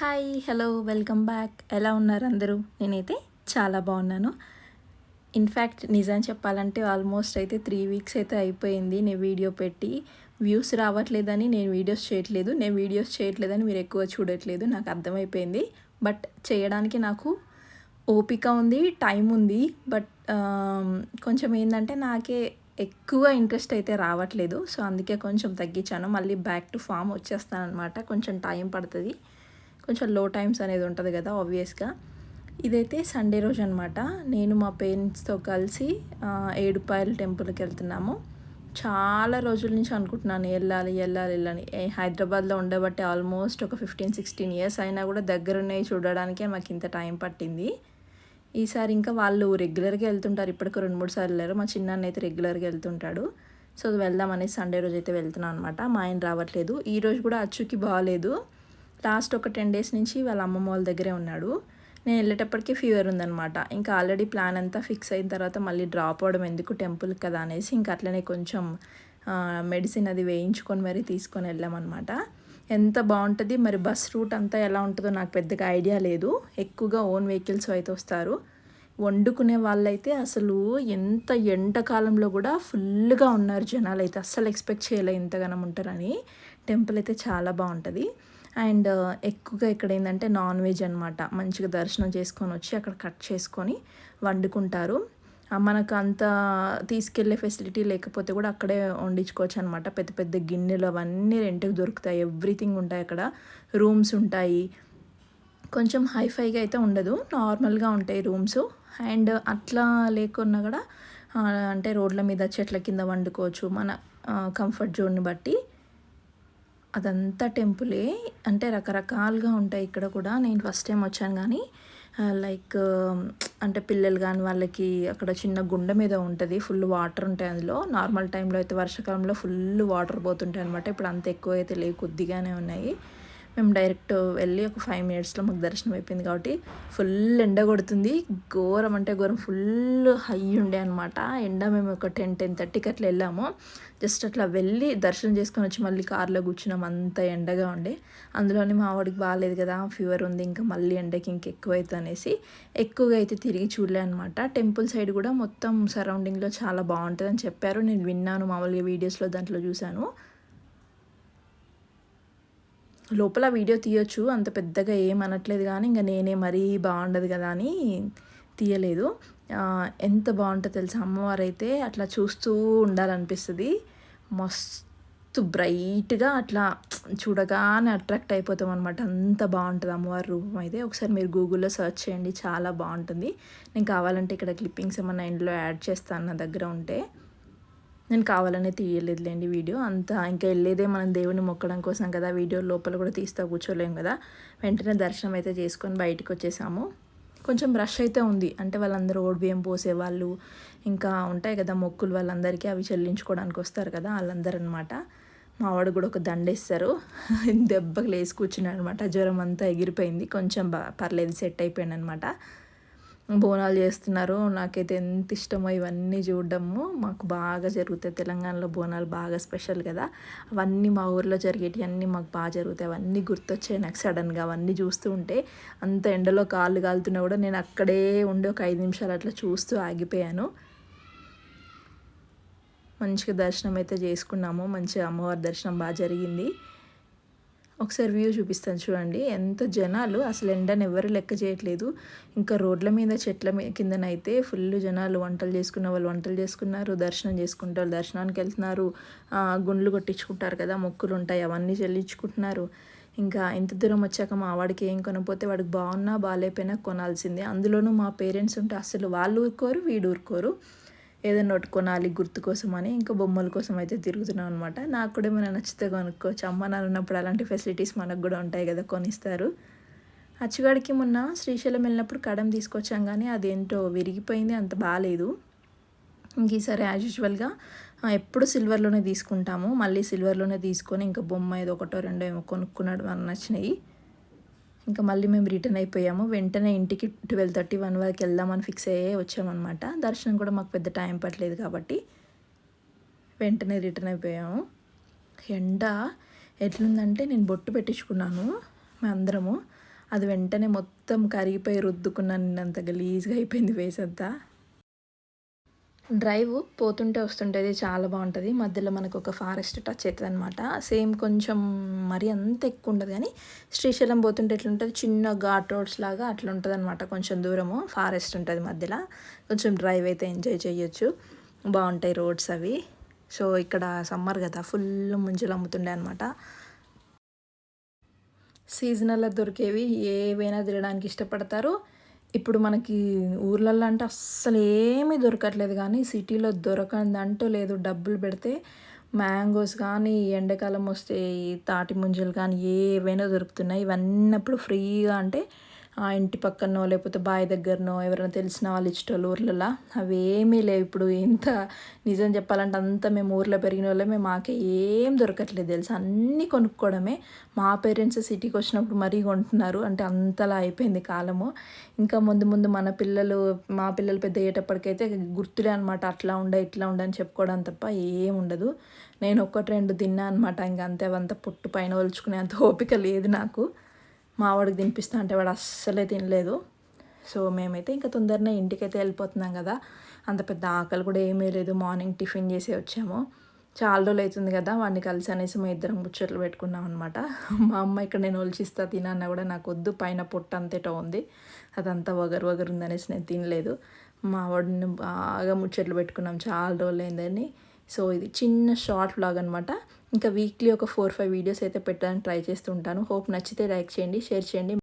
Hi hello welcome back. ఎలా ఉన్నారు అందరూ? నేనైతే చాలా బాగున్నాను. ఇన్ఫ్యాక్ట్ నిజం చెప్పాలంటే ఆల్మోస్ట్ అయితే త్రీ వీక్స్ అయితే అయిపోయింది నేను వీడియో పెట్టి. వ్యూస్ రావట్లేదని నేను వీడియోస్ చేయట్లేదు. నేను వీడియోస్ చేయట్లేదని మీరు ఎక్కువ చూడట్లేదు. నాకు అర్థమైపోయింది. బట్ చేయడానికి నాకు ఓపిక ఉంది టైం ఉంది. బట్ కొంచెం ఏంటంటే నాకే ఎక్కువ ఇంట్రెస్ట్ అయితే రావట్లేదు. సో అందుకే కొంచెం తగ్గించాను. మళ్ళీ బ్యాక్ టు ఫామ్ వచ్చేస్తాను అనమాట కొంచెం టైం పడుతుంది. కొంచెం లో టైమ్స్ అనేది ఉంటుంది కదా ఆబ్వియస్గా ఇదైతే సండే రోజు అనమాట నేను మా పేరెంట్స్తో కలిసి ఏడుపాయల టెంపుల్కి వెళ్తున్నాము. చాలా రోజుల నుంచి అనుకుంటున్నాను వెళ్ళాలి వెళ్ళాలి వెళ్ళాలి. ఏ, హైదరాబాద్లో ఉండబట్టి ఆల్మోస్ట్ ఒక ఫిఫ్టీన్ సిక్స్టీన్ ఇయర్స్ అయినా కూడా దగ్గరున్నవి చూడడానికే మాకు ఇంత టైం పట్టింది. ఈసారి ఇంకా వాళ్ళు రెగ్యులర్గా వెళ్తుంటారు. ఇప్పటికి రెండు మూడు సార్లు వెళ్ళారు. మా చిన్నాన్న అయితే రెగ్యులర్గా వెళ్తుంటాడు. సో వెళ్దాం అనేసి సండే రోజు అయితే వెళ్తున్నాను అనమాట మా ఆయన రావట్లేదు. ఈ రోజు కూడా అచ్చుకి బాగాలేదు లాస్ట్ ఒక టెన్ డేస్ నుంచి వాళ్ళ అమ్మమ్మ వాళ్ళ దగ్గరే ఉన్నాడు. నేను వెళ్ళేటప్పటికి ఫీవర్ ఉందనమాట ఇంకా ఆల్రెడీ ప్లాన్ అంతా ఫిక్స్ అయిన తర్వాత మళ్ళీ డ్రాప్ అవ్వడం ఎందుకు టెంపుల్ కదా అనేసి ఇంకా అట్లనే కొంచెం మెడిసిన్ అది వేయించుకొని మరీ తీసుకొని వెళ్ళామన్నమాట. ఎంత బాగుంటుంది? మరి బస్ రూట్ అంతా ఎలా ఉంటుందో నాకు పెద్దగా ఐడియా లేదు. ఎక్కువగా ఓన్ వెహికల్స్ అయితే వస్తారు. వండుకునే వాళ్ళైతే అసలు ఎంత ఎండాకాలంలో కూడా ఫుల్గా ఉన్నారు జనాలు అయితే అస్సలు ఎక్స్పెక్ట్ చేయలే ఇంతగానం ఉంటారని. టెంపుల్ అయితే చాలా బాగుంటుంది. అండ్ ఎక్కువగా ఇక్కడ ఏంటంటే నాన్ వెజ్ అనమాట మంచిగా దర్శనం చేసుకొని వచ్చి అక్కడ కట్ చేసుకొని వండుకుంటారు. మనకు అంత తీసుకెళ్ళే ఫెసిలిటీ లేకపోతే కూడా అక్కడే వండించుకోవచ్చు అనమాట పెద్ద పెద్ద గిన్నెలు అవన్నీ రెంట్కి దొరుకుతాయి. ఎవ్రీథింగ్ ఉంటాయి అక్కడ. రూమ్స్ ఉంటాయి. కొంచెం హైఫైగా అయితే ఉండదు. నార్మల్గా ఉంటాయి రూమ్స్. అండ్ అట్లా లేకున్నా కూడా అంటే రోడ్ల మీద చెట్ల కింద వండుకోవచ్చు. మన కంఫర్ట్ జోన్ని బట్టి. అదంతా టెంపులే. అంటే రకరకాలుగా ఉంటాయి ఇక్కడ కూడా. నేను ఫస్ట్ టైం వచ్చాను కానీ లైక్ అంటే పిల్లలు కానీ వాళ్ళకి అక్కడ చిన్న గుండె మీద ఉంటుంది. ఫుల్ వాటర్ ఉంటాయి అందులో. నార్మల్ టైంలో అయితే వర్షాకాలంలో ఫుల్ వాటర్ పోతుంటాయి అనమాట ఇప్పుడు అంత ఎక్కువ అయితే లేవు కొద్దిగానే ఉన్నాయి. మేము డైరెక్ట్ వెళ్ళి ఒక ఫైవ్ మినిట్స్లో మాకు దర్శనం అయిపోయింది కాబట్టి ఫుల్ ఎండ కొడుతుంది. ఘోరం అంటే ఘోరం. ఫుల్ హై ఉండే అనమాట ఎండ మేము ఒక టెన్ టెన్ థర్టీకి అట్లా వెళ్ళాము. జస్ట్ అట్లా వెళ్ళి దర్శనం చేసుకొని వచ్చి మళ్ళీ కార్లో కూర్చున్నాం. అంత ఎండగా ఉండే. అందులోనే మా వాడికి బాగాలేదు కదా ఫీవర్ ఉంది ఇంకా మళ్ళీ ఎండకి ఇంక ఎక్కువ అవుతుంది అనేసి ఎక్కువగా అయితే తిరిగి చూడలే అనమాట టెంపుల్ సైడ్ కూడా మొత్తం సరౌండింగ్లో చాలా బాగుంటుంది అని చెప్పారు. నేను విన్నాను మామూలుగా వీడియోస్లో దాంట్లో చూశాను. లోపల వీడియో తీయొచ్చు అంత పెద్దగా ఏం అనట్లేదు కానీ ఇంకా నేనే మరీ బాగుండదు కదా అని తీయలేదు. ఎంత బాగుంటుందో తెలుసా? అమ్మవారు అయితే అట్లా చూస్తూ ఉండాలనిపిస్తుంది. మస్తు బ్రైట్గా అట్లా చూడగానే అట్రాక్ట్ అయిపోతాం అనమాట అంత బాగుంటుంది అమ్మవారి రూపం అయితే. ఒకసారి మీరు గూగుల్లో సెర్చ్ చేయండి చాలా బాగుంటుంది. నేను కావాలంటే ఇక్కడ క్లిప్పింగ్స్ ఏమన్నా ఇంట్లో యాడ్ చేస్తాను నా దగ్గర ఉంటే. నేను కావాలనే తీయలేదులేండి వీడియో. అంత ఇంకా వెళ్ళేదే మనం దేవుని మొక్కడం కోసం కదా వీడియో లోపల కూడా తీస్తా కూర్చోలేం కదా. వెంటనే దర్శనం అయితే చేసుకొని బయటకు వచ్చేసాము. కొంచెం రష్ అయితే ఉంది. అంటే వాళ్ళందరూ ఓడిబియ్యం పోసేవాళ్ళు ఇంకా ఉంటాయి కదా మొక్కులు వాళ్ళందరికీ అవి చెల్లించుకోవడానికి వస్తారు కదా వాళ్ళందరూ అనమాట మా వాడు కూడా ఒక దండేస్తారు. దెబ్బకు లేసి కూర్చున్నాడు అనమాట జ్వరం అంతా ఎగిరిపోయింది. కొంచెం బా పర్లేదు సెట్ అయిపోయాడు అనమాట బోనాలు చేస్తున్నారు. నాకైతే ఎంత ఇష్టమో ఇవన్నీ చూడడము. మాకు బాగా జరుగుతాయి. తెలంగాణలో బోనాలు బాగా స్పెషల్ కదా. అవన్నీ మా ఊర్లో జరిగేటివి అన్నీ మాకు బాగా జరుగుతాయి. అవన్నీ గుర్తొచ్చాయి నాకు సడన్గా. అవన్నీ చూస్తూ ఉంటే అంత ఎండలో కాళ్ళు కాలుతున్నా కూడా నేను అక్కడే ఉండి ఒక ఐదు నిమిషాలు అట్లా చూస్తూ ఆగిపోయాను. మంచిగా దర్శనం అయితే చేసుకున్నాము. మంచిగా అమ్మవారి దర్శనం బాగా జరిగింది. ఒకసారి వ్యూ చూపిస్తాను చూడండి. ఎంత జనాలు అసలు ఎండని ఎవరు లెక్క చేయట్లేదు. ఇంకా రోడ్ల మీద చెట్ల కిందనైతే ఫుల్ జనాలు వంటలు చేసుకున్న వాళ్ళు వంటలు చేసుకున్నారు. దర్శనం చేసుకుంటారు దర్శనానికి వెళ్తున్నారు. గుండ్లు కొట్టించుకుంటారు కదా మొక్కులు ఉంటాయి అవన్నీ చెల్లించుకుంటున్నారు. ఇంకా ఇంత దూరం వచ్చాక మా వాడికి ఏం కొనపోతే వాడికి బాగున్నా బాగాలేకపోయినా కొనాల్సిందే. అందులోనూ మా పేరెంట్స్ ఉంటే అసలు వాళ్ళు ఊరుకోరు వీడు ఊరుకోరు. ఏదైనా ఒకటి కొనాలి గుర్తు కోసం అని ఇంకా బొమ్మల కోసం అయితే తిరుగుతున్నాం అనమాట నాకు కూడా ఏమైనా నచ్చితే కొనుక్కోవచ్చు. అమ్మ నాన్న ఉన్నప్పుడు అలాంటి ఫెసిలిటీస్ మనకు కూడా ఉంటాయి కదా కొనిస్తారు. అచ్చుగాడికి మొన్న శ్రీశైలం వెళ్ళినప్పుడు కడం తీసుకొచ్చాం కానీ అదేంటో విరిగిపోయింది అంత బాగాలేదు ఇంక ఈసారి యాజ్ యూజువల్గా ఎప్పుడు సిల్వర్లోనే తీసుకుంటాము. మళ్ళీ సిల్వర్లోనే తీసుకొని ఇంకా బొమ్మ ఏదో ఒకటో రెండో ఏమో కొనుక్కున్నాడు మనకు నచ్చినాయి. ఇంకా మళ్ళీ మేము రిటర్న్ అయిపోయాము. వెంటనే ఇంటికి ట్వెల్వ్ థర్టీ వన్ వరకు వెళ్దామని ఫిక్స్ అయ్యే వచ్చామన్నమాట. దర్శనం కూడా మాకు పెద్ద టైం పట్టలేదు కాబట్టి వెంటనే రిటర్న్ అయిపోయాము. ఎండ ఎట్లుందంటే నేను బొట్టు పెట్టించుకున్నాను మేము అందరము. అది వెంటనే మొత్తం కరిగిపోయి రుద్దుకున్నాను. నిన్నంత గలీజ్గా అయిపోయింది ఫేస్ అంతా. డ్రైవ్ పోతుంటే వస్తుంటేది చాలా బాగుంటుంది. మధ్యలో మనకు ఒక ఫారెస్ట్ టచ్ అవుతుంది అనమాట సేమ్ కొంచెం మరి అంత ఎక్కువ ఉండదు కానీ శ్రీశైలం పోతుంటే ఎట్లుంటుంది? చిన్న ఘాట్ రోడ్స్ లాగా అట్లా ఉంటుంది అనమాట కొంచెం దూరము ఫారెస్ట్ ఉంటుంది మధ్యలో. కొంచెం డ్రైవ్ అయితే ఎంజాయ్ చేయొచ్చు. బాగుంటాయి రోడ్స్ అవి. సో ఇక్కడ సమ్మర్ కదా ఫుల్ ముంజలు అమ్ముతుండే అనమాట సీజనల్లో దొరికేవి ఏవైనా తినడానికి ఇష్టపడతారు. ఇప్పుడు మనకి ఊర్లల్లో అంటే అస్సలు ఏమీ దొరకట్లేదు కానీ సిటీలో దొరకందంటూ లేదు. డబ్బులు పెడితే మ్యాంగోస్ కానీ ఎండాకాలం వస్తే తాటి ముంజలు కానీ ఏవైనా దొరుకుతున్నాయి. ఇవన్నీ అప్పుడు ఫ్రీగా అంటే ఇంటి పక్కనో లేకపోతే బావి దగ్గరనో ఎవరైనా తెలిసిన వాళ్ళు ఇచ్చేటోళ్ళు ఊర్లలో అవి ఏమీ లేవు. ఇప్పుడు ఇంత నిజం చెప్పాలంటే అంతా మేము ఊర్లో పెరిగిన వాళ్ళమే మాకే ఏం దొరకట్లేదు తెలుసు? అన్నీ కొనుక్కోవడమే. మా పేరెంట్స్ సిటీకి వచ్చినప్పుడు మరీ కొంటున్నారు. అంటే అంతలా అయిపోయింది కాలము. ఇంకా ముందు ముందు మన పిల్లలు మా పిల్లలు పెద్ద అయ్యేటప్పటికైతే గుర్తులే అనమాట అట్లా ఉండే ఇట్లా ఉండ అని చెప్పుకోవడం తప్ప ఏం ఉండదు. నేను ఒక్కటి రెండు తిన్నా అనమాట ఇంకా అంతే అవంతా పుట్టు పైన ఒలుచుకునే అంత ఓపిక లేదు నాకు. మా వాడికి తినిపిస్తా అంటే వాడు అస్సలే తినలేదు. సో మేమైతే ఇంకా తొందరనే ఇంటికైతే వెళ్ళిపోతున్నాం కదా. అంత పెద్ద ఆకలి కూడా ఏమీ లేదు. మార్నింగ్ టిఫిన్ చేసి వచ్చాము. చాలా రోజులు అవుతుంది కదా వాడిని కలిసి అనేసి మా ఇద్దరం ముచ్చట్లు పెట్టుకున్నాం అనమాట మా అమ్మ ఇక్కడ నేను ఒలిచిస్తా తినన్నా కూడా నాకు వద్దు పైన పొట్ట అంతేటో ఉంది. అదంతా వగరు వగరు ఉందనేసి నేను తినలేదు. మా వాడిని బాగా ముచ్చట్లు పెట్టుకున్నాం. చాలా రోజులు అయిందని సో ఇది చిన్న షార్ట్ వ్లాగ్ అనమాట ఇంకా వీక్లీ ఒక ఫోర్ ఫైవ్ వీడియోస్ అయితే పెట్టడానికి ట్రై చేస్తుంటాను హోప్ నచ్చితే లైక్ చేయండి షేర్ చేయండి.